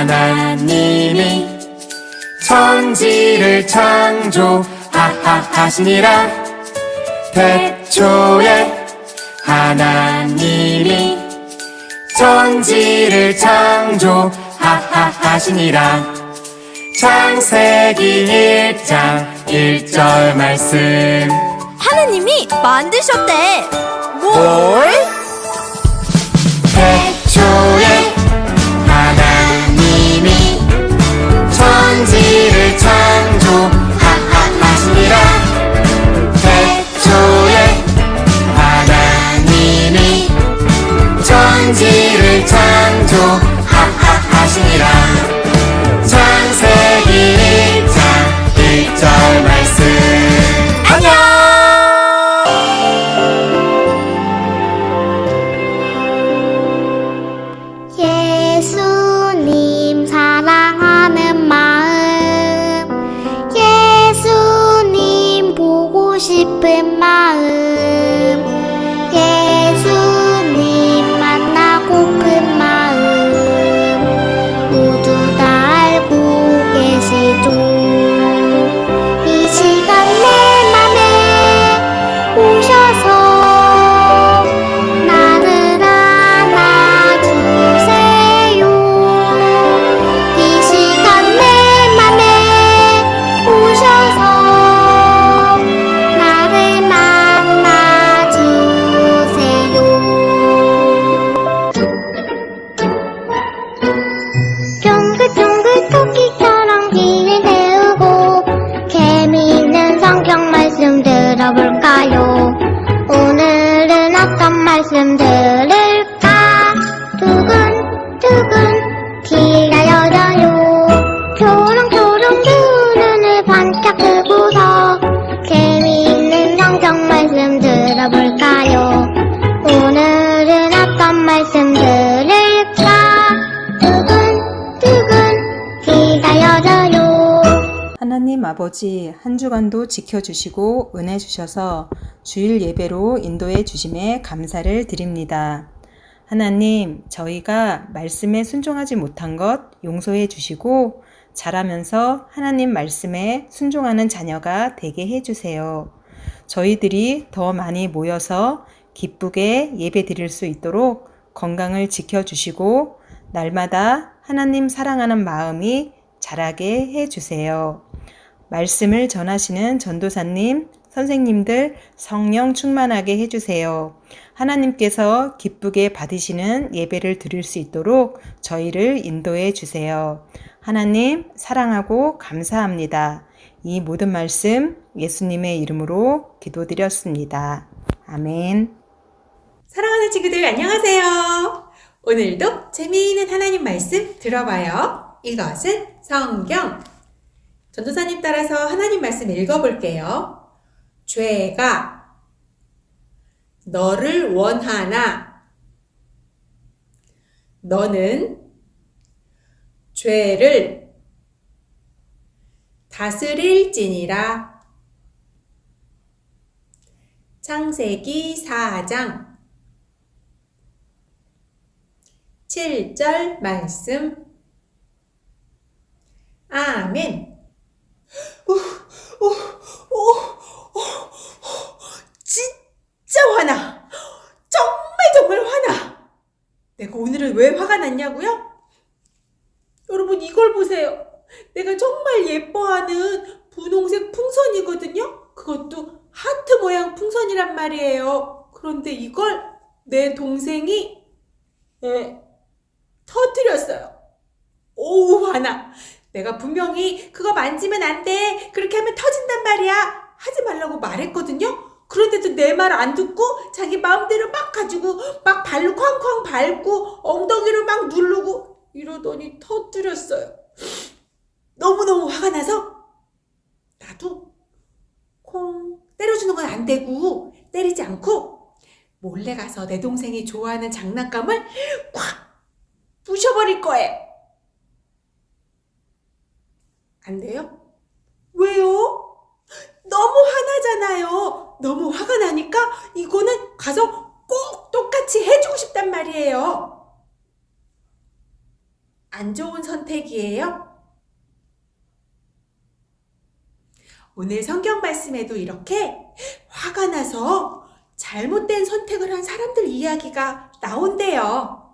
하나님이 천지를 창조하시니라 태초에 하나님이 천지를 창조하시니라 창세기 1장 1절 말씀 하느님이 만드셨대. 뭘? 창조 아버지 한 주간도 지켜주시고 은혜 주셔서 주일 예배로 인도해 주심에 감사를 드립니다. 하나님, 저희가 말씀에 순종하지 못한 것 용서해 주시고 자라면서 하나님 말씀에 순종하는 자녀가 되게 해 주세요. 저희들이 더 많이 모여서 기쁘게 예배 드릴 수 있도록 건강을 지켜 주시고 날마다 하나님 사랑하는 마음이 자라게 해 주세요. 말씀을 전하시는 전도사님, 선생님들 성령 충만하게 해주세요. 하나님께서 기쁘게 받으시는 예배를 드릴 수 있도록 저희를 인도해 주세요. 하나님, 사랑하고 감사합니다. 이 모든 말씀 예수님의 이름으로 기도드렸습니다. 아멘. 사랑하는 친구들 안녕하세요. 오늘도 재미있는 하나님 말씀 들어봐요. 이것은 성경. 전도사님 따라서 하나님 말씀 읽어볼게요. 죄가 너를 원하나 너는 죄를 다스릴지니라. 창세기 4장 7절 말씀. 아멘. 오, 오, 오, 오, 진짜 화나. 정말 정말 화나. 내가 오늘은 왜 화가 났냐고요? 여러분 이걸 보세요. 내가 정말 예뻐하는 분홍색 풍선이거든요. 그것도 하트 모양 풍선이란 말이에요. 그런데 이걸 내 동생이 예, 터뜨렸어요. 오우 화나. 내가 분명히 그거 만지면 안 돼. 그렇게 하면 터진단 말이야. 하지 말라고 말했거든요. 그런데도 내 말 안 듣고 자기 마음대로 막 가지고 막 발로 쾅쾅 밟고 엉덩이로 막 누르고 이러더니 터뜨렸어요. 너무너무 화가 나서 나도 콩 때려주는 건 안 되고 때리지 않고 몰래 가서 내 동생이 좋아하는 장난감을 꽉 부셔버릴 거예요. 안 돼요? 왜요? 너무 화나잖아요. 너무 화가 나니까 이거는 가서 꼭 똑같이 해주고 싶단 말이에요. 안 좋은 선택이에요? 오늘 성경 말씀에도 이렇게 화가 나서 잘못된 선택을 한 사람들 이야기가 나온대요.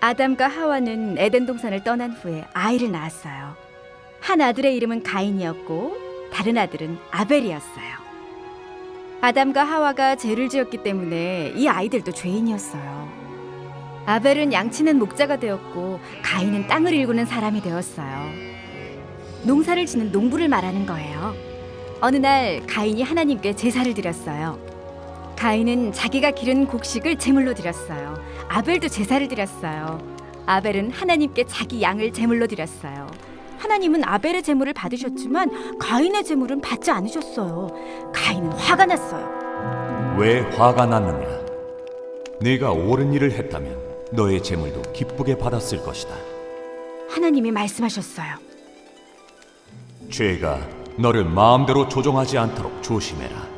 아담과 하와는 에덴 동산을 떠난 후에 아이를 낳았어요. 한 아들의 이름은 가인이었고 다른 아들은 아벨이었어요. 아담과 하와가 죄를 지었기 때문에 이 아이들도 죄인이었어요. 아벨은 양치는 목자가 되었고 가인은 땅을 일구는 사람이 되었어요. 농사를 짓는 농부를 말하는 거예요. 어느 날 가인이 하나님께 제사를 드렸어요. 가인은 자기가 기른 곡식을 제물로 드렸어요. 아벨도 제사를 드렸어요. 아벨은 하나님께 자기 양을 제물로 드렸어요. 하나님은 아벨의 제물을 받으셨지만 가인의 제물은 받지 않으셨어요. 가인은 화가 났어요. 왜 화가 났느냐? 네가 옳은 일을 했다면 너의 재물도 기쁘게 받았을 것이다. 하나님이 말씀하셨어요. 죄가 너를 마음대로 조종하지 않도록 조심해라.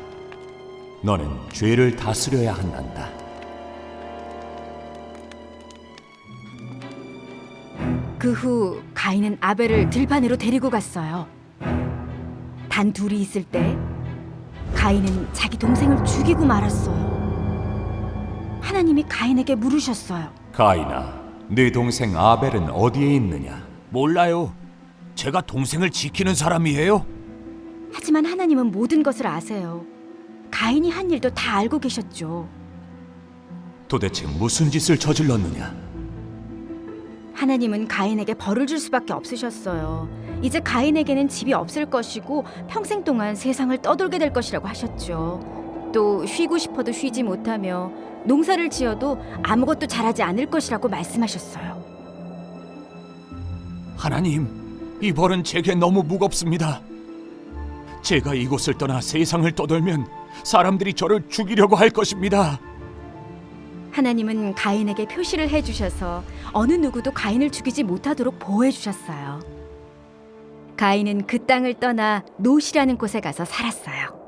너는 죄를 다스려야 한단다. 그 후 가인은 아벨을 들판으로 데리고 갔어요. 단 둘이 있을 때 가인은 자기 동생을 죽이고 말았어요. 하나님이 가인에게 물으셨어요. 가인아, 네 동생 아벨은 어디에 있느냐? 몰라요. 제가 동생을 지키는 사람이에요. 하지만 하나님은 모든 것을 아세요. 가인이 한 일도 다 알고 계셨죠. 도대체 무슨 짓을 저질렀느냐? 하나님은 가인에게 벌을 줄 수밖에 없으셨어요. 이제 가인에게는 집이 없을 것이고 평생 동안 세상을 떠돌게 될 것이라고 하셨죠. 또 쉬고 싶어도 쉬지 못하며 농사를 지어도 아무것도 자라지 않을 것이라고 말씀하셨어요. 하나님, 이 벌은 제게 너무 무겁습니다. 제가 이곳을 떠나 세상을 떠돌면 사람들이 저를 죽이려고 할 것입니다. 하나님은 가인에게 표시를 해주셔서 어느 누구도 가인을 죽이지 못하도록 보호해 주셨어요. 가인은 그 땅을 떠나 노시라는 곳에 가서 살았어요.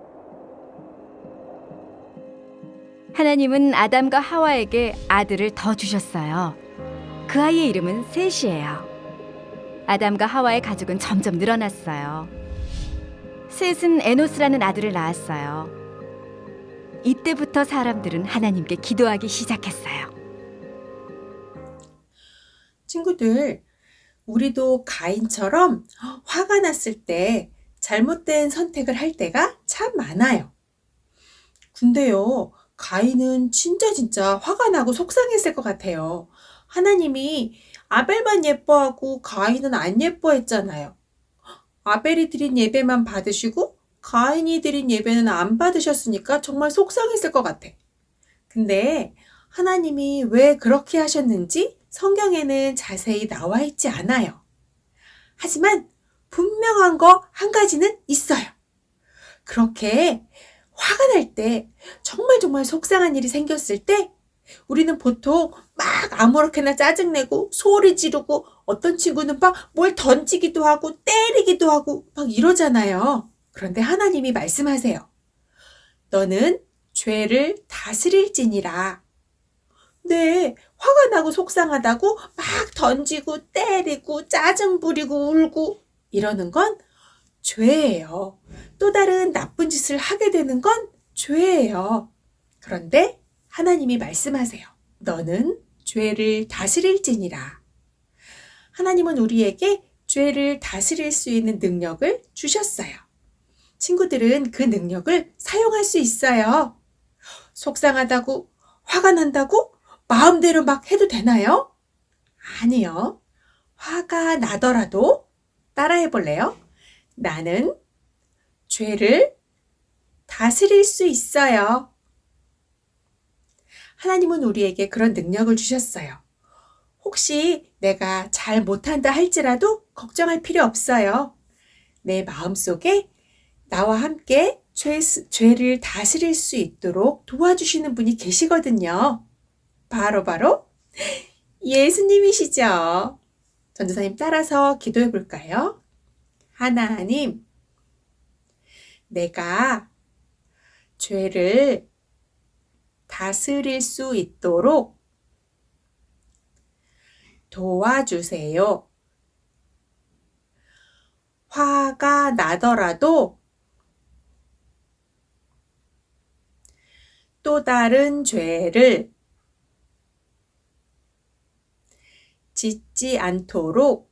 하나님은 아담과 하와에게 아들을 더 주셨어요. 그 아이의 이름은 셋이에요. 아담과 하와의 가족은 점점 늘어났어요. 셋은 에노스라는 아들을 낳았어요. 이때부터 사람들은 하나님께 기도하기 시작했어요. 친구들, 우리도 가인처럼 화가 났을 때 잘못된 선택을 할 때가 참 많아요. 근데요, 가인은 진짜 진짜 화가 나고 속상했을 것 같아요. 하나님이 아벨만 예뻐하고 가인은 안 예뻐했잖아요. 아벨이 드린 예배만 받으시고 가인이 드린 예배는 안 받으셨으니까 정말 속상했을 것 같아. 근데 하나님이 왜 그렇게 하셨는지 성경에는 자세히 나와 있지 않아요. 하지만 분명한 거 한 가지는 있어요. 그렇게 화가 날 때, 정말 정말 속상한 일이 생겼을 때, 우리는 보통 막 아무렇게나 짜증내고 소리 지르고 어떤 친구는 막 뭘 던지기도 하고 때리기도 하고 막 이러잖아요. 그런데 하나님이 말씀하세요. 너는 죄를 다스릴지니라. 네, 화가 나고 속상하다고 막 던지고 때리고 짜증 부리고 울고 이러는 건 죄예요. 또 다른 나쁜 짓을 하게 되는 건 죄예요. 그런데 하나님이 말씀하세요. 너는 죄를 다스릴지니라. 하나님은 우리에게 죄를 다스릴 수 있는 능력을 주셨어요. 친구들은 그 능력을 사용할 수 있어요. 속상하다고, 화가 난다고 마음대로 막 해도 되나요? 아니요. 화가 나더라도 따라해 볼래요? 나는 죄를 다스릴 수 있어요. 하나님은 우리에게 그런 능력을 주셨어요. 혹시 내가 잘 못한다 할지라도 걱정할 필요 없어요. 내 마음속에 나와 함께 죄, 죄를 다스릴 수 있도록 도와주시는 분이 계시거든요. 바로 바로 예수님이시죠. 전도사님 따라서 기도해 볼까요? 하나님, 내가 죄를 다스릴 수 있도록 도와주세요. 화가 나더라도 또 다른 죄를 짓지 않도록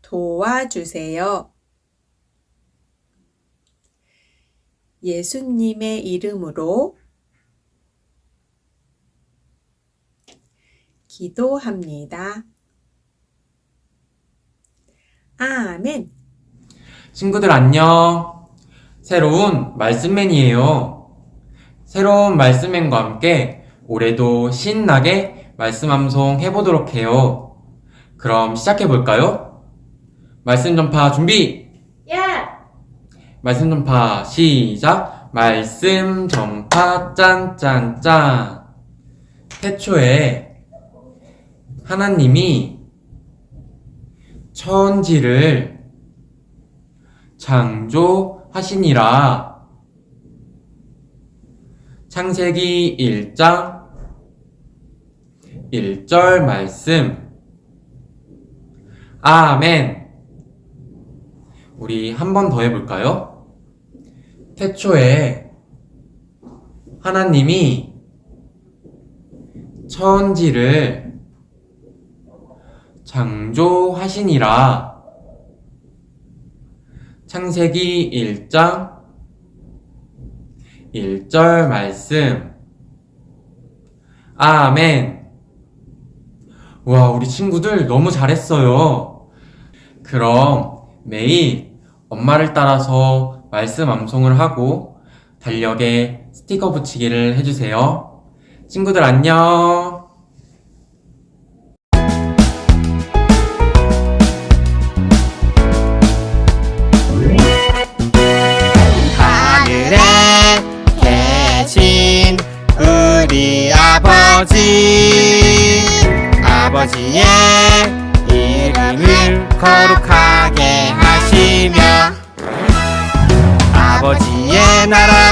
도와주세요. 예수님의 이름으로 기도합니다. 아멘. 친구들 안녕. 새로운 말씀맨이에요. 새로운 말씀맨과 함께 올해도 신나게 말씀 암송 해보도록 해요. 그럼 시작해 볼까요? 말씀 전파 준비! 야! 말씀 전파 시작! 말씀 전파 짠짠짠! 태초에 하나님이 천지를 창조 하시니라. 창세기 1장 1절 말씀. 아멘. 우리 한 번 더 해볼까요? 태초에 하나님이 천지를 창조하시니라. 창세기 1장 1절 말씀. 아멘. 와, 우리 친구들 너무 잘했어요. 그럼 매일 엄마를 따라서 말씀 암송을 하고 달력에 스티커 붙이기를 해주세요. 친구들 안녕.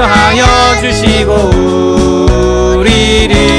용서하여 주시고 우리를